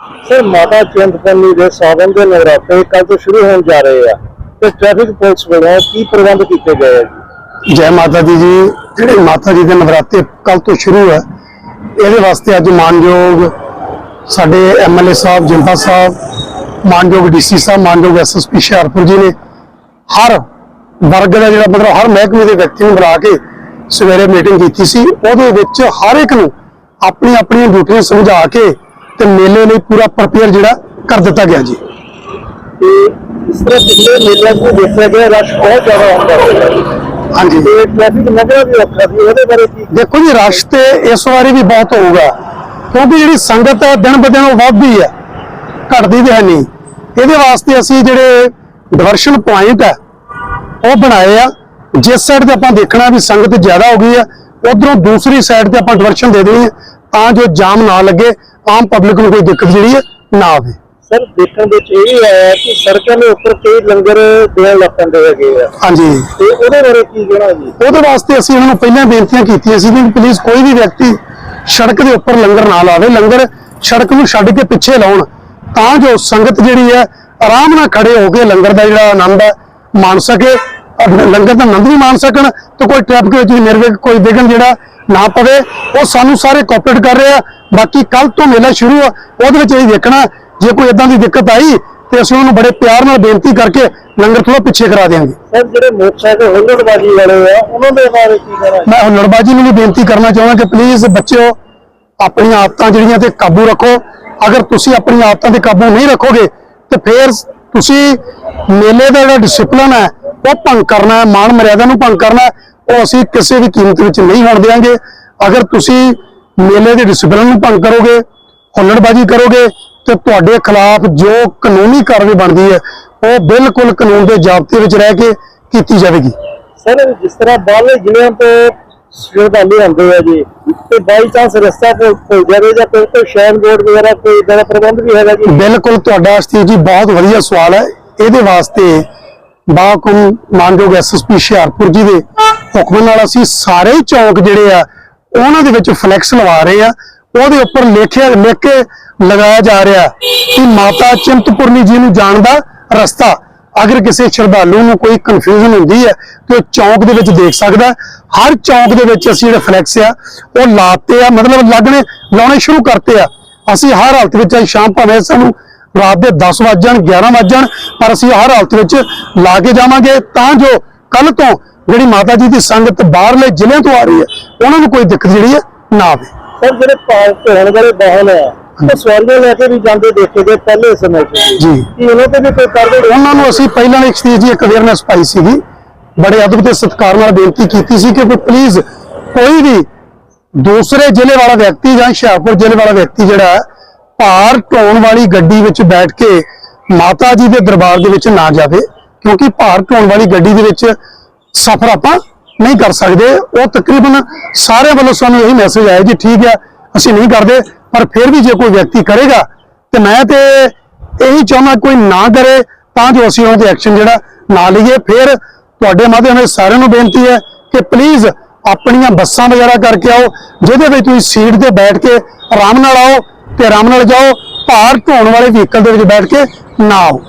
Sir, ਮਾਤਾ ਚਿੰਤਪੁਰਨੀ ਦੇ ਸਾਵਨ ਦੇ ਨਵਰਾਤੇ ਕੱਲ ਤੋਂ ਸ਼ੁਰੂ ਹੋਣ ਜਾ ਰਹੇ ਆ। ਤੇ ਟ੍ਰੈਫਿਕ ਪੁਲਿਸ ਵੱਲੋਂ ਕੀ ਪ੍ਰਬੰਧ ਕੀਤੇ ਗਏ ਆ ਜੈ? ਮਾਤਾ ਦੀ ਜੀ, ਜਿਹੜੇ ਮਾਤਾ ਜੀ ਦੇ ਨਵਰਾਤੇ ਕੱਲ ਤੋਂ ਸ਼ੁਰੂ ਹੈ ਇਹਦੇ ਵਾਸਤੇ ਅੱਜ ਮਾਨਯੋਗ ਸਾਡੇ ਐਮਐਲਏ ਸਾਹਿਬ, ਜਿੰਦਾ ਸਾਹਿਬ, ਮਾਨਯੋਗ ਡੀਸੀ ਸਾਹਿਬ, ਮਾਨਯੋਗ ਐਸਐਸਪੀ ਹੁਸ਼ਿਆਰਪੁਰ ਜੀ ਨੇ ਹਰ ਵਰਗ ਦਾ ਜਿਹੜਾ ਮਤਲਬ ਹਰ ਮਹਿਕਮੇ ਦੇ ਵਿਅਕਤੀ ਨੂੰ ਬੁਲਾ ਕੇ ਸਵੇਰੇ ਮੀਟਿੰਗ ਕੀਤੀ ਸੀ। ਉਹਦੇ ਵਿੱਚ ਹਰ ਇੱਕ ਨੂੰ ਆਪਣੀ ਆਪਣੀਆਂ ਡਿਊਟੀਆਂ ਸਮਝਾ ਕੇ ਤੇ ਮੇਲੇ ਲਈ ਪੂਰਾ ਪ੍ਰਪੇਅਰ ਜਿਹੜਾ ਕਰ ਦਿੱਤਾ ਗਿਆ ਜੀ। ਤੇ ਇਸ ਤਰ੍ਹਾਂ ਪਿਛਲੇ ਮੇਲਿਆਂ 'ਚ ਦੇਖਿਆ ਗਿਆ ਰਸ਼ ਬਹੁਤ ਜ਼ਿਆਦਾ ਹੁੰਦਾ ਹੈ ਹਾਂਜੀ। ਤੇ ਟ੍ਰੈਫਿਕ ਨਗਰ ਵੀ ਔਖਾ ਸੀ ਉਹਦੇ ਬਾਰੇ ਕੀ ਦੇਖੋ ਜੀ ਰਸ਼ ਤੇ ਇਸ ਵਾਰੀ ਵੀ ਬਹੁਤ ਹੋਊਗਾ ਕਿਉਂਕਿ ਜਿਹੜੀ ਸੰਗਤ ਹੈ ਦਿਨ ਬ ਦਿਨ ਉਹ ਵੱਧਦੀ ਹੈ ਘਟਦੀ ਤੇ ਹੈ ਨਹੀਂ। ਇਹਦੇ ਵਾਸਤੇ ਅਸੀਂ ਜਿਹੜੇ ਡਿਵਰਸ਼ਨ ਪੁਆਇੰਟ ਹੈ ਉਹ ਬਣਾਏ ਆ। ਜਿਸ ਸਾਈਡ ਤੇ ਆਪਾਂ ਦੇਖਣਾ ਵੀ ਸੰਗਤ ਜ਼ਿਆਦਾ ਹੋ ਗਈ ਹੈ ਉਧਰੋਂ ਦੂਸਰੀ ਸਾਈਡ ਤੇ ਆਪਾਂ ਡਿਵਰਸ਼ਨ ਦੇ ਦੇਣੀ ਹੈ ਤਾਂ ਜੋ ਜਾਮ ਨਾ ਲੱਗੇ ਆਮ ਪਬਲਿਕ ਨੂੰ ਕੋਈ ਦਿੱਕਤ ਜਿਹੜੀ ਹੈ ਨਾ ਆਵੇ। ਸਰ ਦੇਖਣ ਵਿੱਚ ਇਹ ਵੀ ਆਇਆ ਕਿ ਸੜਕਾਂ ਦੇ ਉੱਪਰ ਕਈ ਲੰਗਰ ਦੇਣ ਲੱਗ ਪੈਂਦੇ ਹੈਗੇ ਆ। ਹਾਂਜੀ। ਤੇ ਉਹਦੇ ਬਾਰੇ ਕੀ ਕਹਿਣਾ ਜੀ? ਉਹਦੇ ਵਾਸਤੇ ਅਸੀਂ ਉਹਨਾਂ ਨੂੰ ਪਹਿਲਾਂ ਬੇਨਤੀਆਂ ਕੀਤੀਆਂ ਸੀ ਕਿ ਪਲੀਜ਼ ਕੋਈ ਵੀ ਵਿਅਕਤੀ ਸੜਕ ਦੇ ਉੱਪਰ ਲੰਗਰ ਨਾ ਲਾਵੇ ਲੰਗਰ ਸੜਕ ਨੂੰ ਛੱਡ ਕੇ ਪਿੱਛੇ ਲਾਉਣ ਤਾਂ ਜੋ ਸੰਗਤ ਜਿਹੜੀ ਹੈ ਆਰਾਮ ਨਾਲ ਖੜੇ ਹੋ ਕੇ ਲੰਗਰ ਦਾ ਜਿਹੜਾ ਆਨੰਦ ਹੈ ਮਾਣ ਸਕੇ। ਲੰਗਰ ਦਾ ਆਨੰਦ ਵੀ ਮਾਣ ਸਕਣ ਤੇ ਕੋਈ ਟ੍ਰੈਫਿਕ ਵਿੱਚ ਵੀ ਨਿਰਵਿਘਨ ਕੋਈ ਵਿਘਨ ਜਿਹੜਾ ਨਾ ਪਵੇ। ਉਹ ਸਾਨੂੰ ਸਾਰੇ ਕੋਆਪਰੇਟ ਕਰ ਰਹੇ। ਆ ਬਾਕੀ ਕੱਲ ਤੋਂ ਮੇਲਾ ਸ਼ੁਰੂ ਆ। ਉਹਦੇ ਵਿੱਚ ਇਹ ਦੇਖਣਾ ਜੇ ਕੋਈ ਇਦਾਂ ਦੀ ਦਿੱਕਤ ਆਈ ਤੇ ਅਸੀਂ ਉਹਨੂੰ ਬੜੇ ਪਿਆਰ ਨਾਲ ਬੇਨਤੀ ਕਰਕੇ ਲੰਗਰ ਥੋੜਾ ਪਿੱਛੇ ਕਰਾ ਦੇਵਾਂਗੇ ਸਰ ਜਿਹੜੇ ਮੋਟਰਸਾਈਕਲ ਹੁੱਲੜਬਾਜ਼ੀ ਵਾਲੇ ਆ ਉਹਨਾਂ ਦੇ ਬਾਰੇ ਕੀ ਕਹਿਣਾ? ਮੈਂ ਹੁੱਲੜਬਾਜੀ ਨੂੰ ਵੀ ਬੇਨਤੀ ਕਰਨਾ ਚਾਹੁੰਦਾ ਕਿ ਪਲੀਜ਼ ਬੱਚਿਓ ਆਪਣੀਆਂ ਆਦਤਾਂ ਜਿਹੜੀਆਂ ਤੇ ਕਾਬੂ ਰੱਖੋ। ਅਗਰ ਤੁਸੀਂ ਆਪਣੀਆਂ ਆਦਤਾਂ ਤੇ ਕਾਬੂ ਨਹੀਂ ਰੱਖੋਗੇ ਤੇ ਫਿਰ ਤੁਸੀਂ ਮੇਲੇ ਦਾ ਜਿਹੜਾ ਡਿਸਪਲਿਨ ਹੈ ਉਹ ਭੰਗ ਕਰਨਾ ਹੈ ਮਾਨ ਮਰਿਆਦਾ ਨੂੰ ਭੰਗ ਕਰਨਾ ਉਹ ਅਸੀਂ ਕਿਸੇ ਵੀ ਕੀਮਤ ਵਿੱਚ ਨਹੀਂ ਹੋਣ ਦੇਵਾਂਗੇ। ਅਗਰ ਤੁਸੀਂ ਮੇਲੇ ਦੇ ਡਿਸਪਲਿਨ ਨੂੰ ਭੰਗ ਕਰੋਗੇ ਹੁੱਲੜਬਾਜੀ ਕਰੋਗੇ ਤੇ ਤੁਹਾਡੇ ਖਿਲਾਫ ਜੋ ਕਾਨੂੰਨੀ ਕਾਰਵਾਈ ਬਣਦੀ ਹੈ ਉਹ ਬਿਲਕੁਲ ਕਾਨੂੰਨ ਦੇ ਜ਼ਾਬਤੇ ਵਿੱਚ ਰਹਿ ਕੇ ਕੀਤੀ ਜਾਵੇਗੀ। ਸਰ ਜਿਸ ਤਰ੍ਹਾਂ ਬਾਹਰਲੇ ਜ਼ਿਲ੍ਹਿਆਂ ਤੋਂ ਸ਼ਰਧਾਲੂ ਆਉਂਦੇ ਆ ਜੀ ਤੇ ਬਾਈ ਚਾਂਸ ਰਸਤਾ ਭੁੱਲ ਜਾਵੇ ਜਾਂ ਕੋਈ ਕੋਈ ਸ਼ੈਨ ਬੋਰਡ ਵਗੈਰਾ ਕੋਈ ਇਦਾਂ ਦਾ ਪ੍ਰਬੰਧ ਵੀ ਹੈਗਾ ਜੀ? ਬਿਲਕੁਲ ਤੁਹਾਡਾ ਸਤੀਸ਼ ਜੀ ਬਹੁਤ ਵਧੀਆ ਸਵਾਲ ਹੈ। ਇਹਦੇ ਵਾਸਤੇ ਬਾਕਮ ਮਾਨਯੋਗ ਐਸਐਸਪੀ ਹੁਸ਼ਿਆਰਪੁਰ ਜੀ ਦੇ ਹੁਕਮ ਨਾਲ ਅਸੀਂ ਸਾਰੇ ਹੀ ਚੌਂਕ ਜਿਹੜੇ ਆ, ਉਹਨਾਂ ਦੇ ਵਿੱਚ ਫਲੈਕਸ ਲਵਾ ਰਹੇ ਆ। ਉਹਦੇ ਉੱਪਰ ਲਿਖਿਆ, ਲਿਖ ਕੇ ਲਗਾਇਆ ਜਾ ਰਿਹਾ ਕਿ ਮਾਤਾ ਚਿੰਤਪੁਰਨੀ ਜੀ ਨੂੰ ਜਾਣ ਦਾ ਰਸਤਾ। ਅਗਰ ਕਿਸੇ ਸ਼ਰਧਾਲੂ ਨੂੰ ਕੋਈ ਕਨਫਿਊਜ਼ਨ ਹੁੰਦੀ ਹੈ, ਤੇ ਉਹ ਚੌਂਕ ਦੇ ਵਿੱਚ ਦੇਖ ਸਕਦਾ ਹਰ ਚੌਂਕ ਦੇ ਵਿੱਚ ਅਸੀਂ ਜਿਹੜੇ ਫਲੈਕਸ ਆ, ਉਹ ਲਾਤੇ ਆ, ਮਤਲਬ ਲੱਗਣੇ, ਲਾਉਣੇ ਸ਼ੁਰੂ ਕਰਤੇ ਆ। ਅਸੀਂ ਹਰ ਹਾਲਤ ਵਿੱਚ ਅੱਜ ਸ਼ਾਮ ਭਾਵੇਂ ਸਾਨੂੰ ਰਾਤ ਦੇ 10 ਵੱਜ ਜਾਣ 11 ਵੱਜ ਜਾਣ ਪਰ ਅਸੀਂ ਹਰ ਹਾਲਤ ਵਿੱਚ ਲਾ ਕੇ ਜਾਵਾਂਗੇ। ਤਾਂ ਜੋ ਕੱਲ ਤੋਂ ਜਿਹੜੀ ਮਾਤਾ ਜੀ ਦੀ ਸੰਗਤ ਬਾਹਰਲੇ ਜ਼ਿਲ੍ਹਿਆਂ ਤੋਂ ਆ ਰਹੀ ਹੈ ਉਹਨਾਂ ਨੂੰ ਕੋਈ ਦਿੱਕਤ ਜਿਹੜੀ ਹੈ ਨਾ ਆਵੇ। ਸਰ ਜਿਹੜੇ ਪਾਰਕ ਹੋਣ ਵਾਲੇ ਵਾਹਨ ਆ ਉਹ ਸਵਾਰੀਆਂ ਲੈ ਕੇ ਵੀ ਜਾਂਦੇ ਦੇਖੇ ਗਏ ਪਹਿਲੇ ਸਮੇਂ 'ਚ। ਜੀ। ਕੀ ਉਹਨਾਂ ਤੇ ਵੀ ਕੋਈ ਕਾਰਵਾਈ ਉਹਨਾਂ ਨੂੰ ਅਸੀਂ ਪਹਿਲਾਂ ਇੱਕ ਸਟੇਜ ਦੀ ਇੱਕ ਅਵੇਅਰਨੈਸ ਪਾਈ ਸੀਗੀ। ਬੜੇ ਅਦਬ ਤੇ ਸਤਿਕਾਰ ਨਾਲ ਬੇਨਤੀ ਕੀਤੀ ਸੀ ਕਿ ਪਲੀਜ਼ ਕੋਈ ਵੀ ਦੂਸਰੇ ਜ਼ਿਲ੍ਹੇ ਵਾਲਾ ਵਿਅਕਤੀ ਜਾਂ ਹੁਸ਼ਿਆਰਪੁਰ ਜ਼ਿਲ੍ਹੇ ਵਾਲਾ ਵਿਅਕਤੀ ਜਿਹੜਾ ਹੈ, ਭਾਰ ਢੋਣ ਵਾਲੀ ਗੱਡੀ ਵਿੱਚ ਬੈਠ ਕੇ ਮਾਤਾ ਜੀ ਦੇ ਦਰਬਾਰ ਦੇ ਵਿੱਚ ਨਾ ਜਾਵੇ, ਕਿਉਂਕਿ ਭਾਰ ਢੋਣ ਵਾਲੀ ਗੱਡੀ ਦੇ ਵਿੱਚ ਸਫ਼ਰ ਆਪਾਂ ਨਹੀਂ ਕਰ ਸਕਦੇ। ਉਹ ਤਕਰੀਬਨ ਸਾਰਿਆਂ ਵੱਲੋਂ ਸਾਨੂੰ ਇਹੀ ਮੈਸੇਜ ਆਇਆ ਜੀ, ਠੀਕ ਹੈ ਅਸੀਂ ਨਹੀਂ ਕਰਦੇ, ਪਰ ਫਿਰ ਵੀ ਜੇ ਕੋਈ ਵਿਅਕਤੀ ਕਰੇਗਾ, ਤੇ ਮੈਂ ਤੇ ਇਹੀ ਚਾਹੁੰਦਾ ਕੋਈ ਨਾ ਕਰੇ, ਤਾਂ ਜੋ ਅਸੀਂ ਉਹਨਾਂ ਤੇ ਐਕਸ਼ਨ ਜਿਹੜਾ ਨਾ ਲਈਏ। ਫਿਰ ਤੁਹਾਡੇ ਮਾਧਿਅਮ ਨਾਲ ਸਾਰਿਆਂ ਨੂੰ ਬੇਨਤੀ ਹੈ ਕਿ ਪਲੀਜ਼ ਆਪਣੀਆਂ ਬੱਸਾਂ ਵਗੈਰਾ ਕਰਕੇ ਆਓ, ਜਿਹਦੇ ਵਿੱਚ ਤੁਸੀਂ ਸੀਟ ਤੇ ਬੈਠ ਕੇ ਆਰਾਮ ਨਾਲ ਆਓ। ਤੇ ਆਰਾਮ ਨਾਲ ਜਾਓ ਭਾਰ ਢੋਣ ਵਾਲੇ ਵਹੀਕਲ ਦੇ ਵਿੱਚ ਬੈਠ ਕੇ ਨਾ ਆਓ।